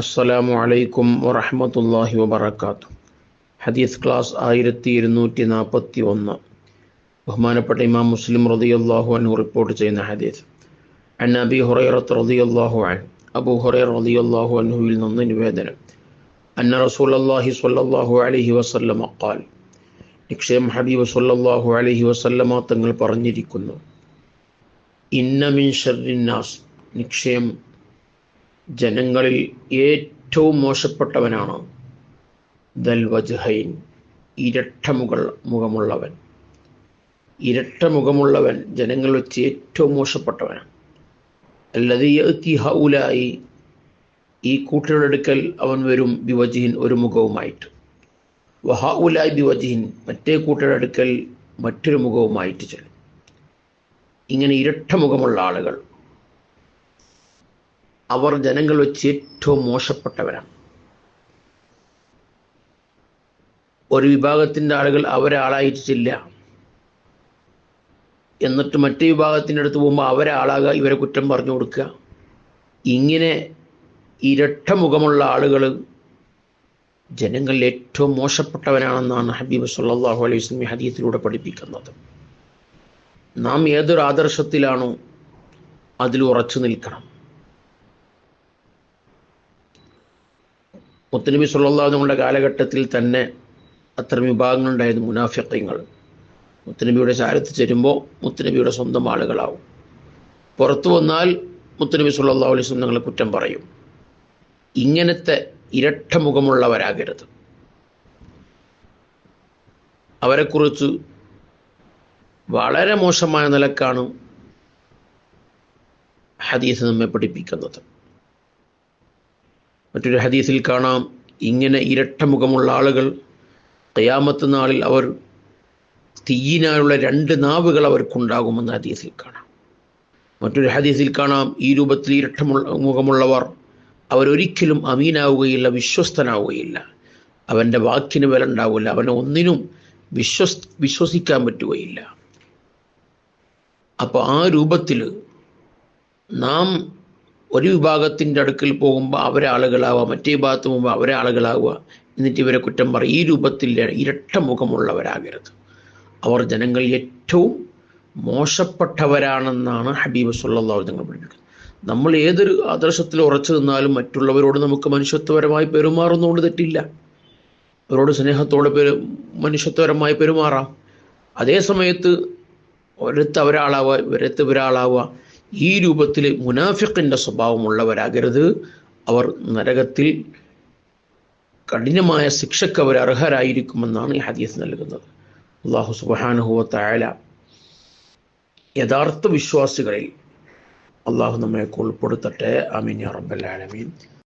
അസ്സലാമു അലൈക്കും വറഹമത്തല്ലാഹി വബർക്കാത്തു ഹദീസ് ക്ലാസ് ആയിരത്തി ഇരുന്നൂറ്റി നാൽപ്പത്തി ഒന്ന് ബഹുമാനപ്പെട്ട ഇമാം മുസ്ലിം റളിയല്ലാഹു അൻഹു റിപ്പോർട്ട് ചെയ്യുന്ന ഹദീസ്. അൻ അബി ഹുറൈറത്ത് റളിയല്ലാഹു അൻ അബു ഹുറൈറ റളിയല്ലാഹു അൻഹുവിൽ നിന്ന് നിവേദനം. അന്ന റസൂലല്ലാഹി സ്വല്ലല്ലാഹു അലൈഹി വസല്ലമ ഖാൽ നിക്ഷയം ഹബീബ് സ്വല്ലല്ലാഹു അലൈഹി വസല്ലമ തങ്ങൾ പറഞ്ഞിരിക്കുന്നു. ഇന്ന മിൻ ഷർരിന്നാസ് നിക്ഷയം ജനങ്ങളിൽ ഏറ്റവും മോശപ്പെട്ടവനാണ് ദൽ വജ്ഹൈൻ ഇരട്ട മുഖമുള്ളവൻ. ഇരട്ട മുഖമുള്ളവൻ ജനങ്ങൾ വെച്ച് ഏറ്റവും മോശപ്പെട്ടവനാണ്. അല്ലതീ ഹൗലായി ഈ കൂട്ടരുടെ അടുക്കൽ അവൻ വരും ബിവജിഹിൻ ഒരു മുഖവുമായിട്ട്. വഹാഉലായി ബിവജിഹിൻ മറ്റേ കൂട്ടരുടെ അടുക്കൽ മറ്റൊരു മുഖവുമായിട്ട് ചെല്ലും. ഇങ്ങനെ ഇരട്ട മുഖമുള്ള ആളുകൾ അവർ ജനങ്ങൾ വെച്ച് ഏറ്റവും മോശപ്പെട്ടവരാണ്. ഒരു വിഭാഗത്തിന്റെ ആളുകൾ അവരെ ആളായിട്ടില്ല. എന്നിട്ട് മറ്റേ വിഭാഗത്തിന്റെ അടുത്ത് പോകുമ്പോൾ അവരെ ആളാകുക ഇവരെ കുറ്റം പറഞ്ഞു കൊടുക്കുക. ഇങ്ങനെ ഇരട്ട മുഖമുള്ള ആളുകൾ ജനങ്ങളിൽ ഏറ്റവും മോശപ്പെട്ടവനാണെന്നാണ് ഹബീബ് സല്ലാഹു അലൈഹി വസ്ലമി ഹദീത്തിലൂടെ പഠിപ്പിക്കുന്നത്. നാം ഏതൊരു ആദർശത്തിലാണോ അതിൽ ഉറച്ചു നിൽക്കണം. മുത്തനബി സുല്ലാഹുങ്ങളുടെ കാലഘട്ടത്തിൽ തന്നെ അത്തരം വിഭാഗങ്ങളുണ്ടായിരുന്നു മുനാഫിക്കങ്ങൾ മുത്തനബിയുടെ ചാരത്ത് ചേരുമ്പോൾ മുത്തനബിയുടെ സ്വന്തം ആളുകളാവും. പുറത്തു വന്നാൽ മുത്തനബി സുല്ലാ അലൈഹി സ്വന്തങ്ങളെ കുറ്റം പറയും. ഇങ്ങനത്തെ ഇരട്ട മുഖമുള്ളവരാകരുത്. അവരെക്കുറിച്ച് വളരെ മോശമായ നിലക്കാണ് ഹദീസ് നമ്മെ പഠിപ്പിക്കുന്നത്. മറ്റൊരു ഹദീസിൽ കാണാം ഇങ്ങനെ ഇരട്ട മുഖമുള്ള ആളുകൾ കയാമത്ത് നാളിൽ അവർ തീയിനായുള്ള രണ്ട് നാവുകൾ അവർക്കുണ്ടാകുമെന്ന് ഹദീസിൽ കാണാം. മറ്റൊരു ഹദീസിൽ കാണാം ഈ രൂപത്തിൽ ഇരട്ട മുഖമുള്ളവർ അവരൊരിക്കലും അമീനാവുകയില്ല വിശ്വസ്തനാവുകയില്ല. അവന്റെ വാക്കിന് വില ഉണ്ടാവില്ല അവനെ ഒന്നിനും വിശ്വസ് വിശ്വസിക്കാൻ പറ്റുകയില്ല. അപ്പോൾ ആ രൂപത്തിൽ നാം ഒരു വിഭാഗത്തിന്റെ അടുക്കൽ പോകുമ്പോൾ അവരെ ആളുകളാവുക മറ്റേ ഭാഗത്ത് പോകുമ്പോൾ അവരെ ആളുകളാവുക. എന്നിട്ട് ഇവരെ കുറ്റം പറയും. ഈ രൂപത്തിൽ ഇരട്ട മുഖമുള്ളവരാകരുത്. അവർ ജനങ്ങൾ ഏറ്റവും മോശപ്പെട്ടവരാണെന്നാണ് ഹബീബ് സല്ലാഹു തങ്ങൾ പഠിപ്പിക്കുന്നത് നമ്മൾ ഏതൊരു ആദർശത്തിൽ ഉറച്ചു നിന്നാലും മറ്റുള്ളവരോട് നമുക്ക് മനുഷ്യത്വപരമായി പെരുമാറുന്നതുകൊണ്ട് തെറ്റില്ല. അവരോട് സ്നേഹത്തോടെ പെരു മനുഷ്യത്വപരമായി പെരുമാറാം. അതേ സമയത്ത് ഒരിടത്ത് ഒരാളാവുക ഇവരത്ത് ഒരാളാവുക ഈ രൂപത്തിൽ മുനാഫിക്കിന്റെ സ്വഭാവമുള്ളവരാകരുത്. അവർ നരകത്തിൽ കഠിനമായ ശിക്ഷയ്ക്ക് അവർ അർഹരായിരിക്കുമെന്നാണ് ഈ ഹദീസ് നൽകുന്നത്. അള്ളാഹു സുബാനുഹുവത്തായ യഥാർത്ഥ വിശ്വാസികളിൽ അള്ളാഹു നമ്മെ ഉൾപ്പെടുത്തട്ടെ. അമീൻ ആലമീൻ.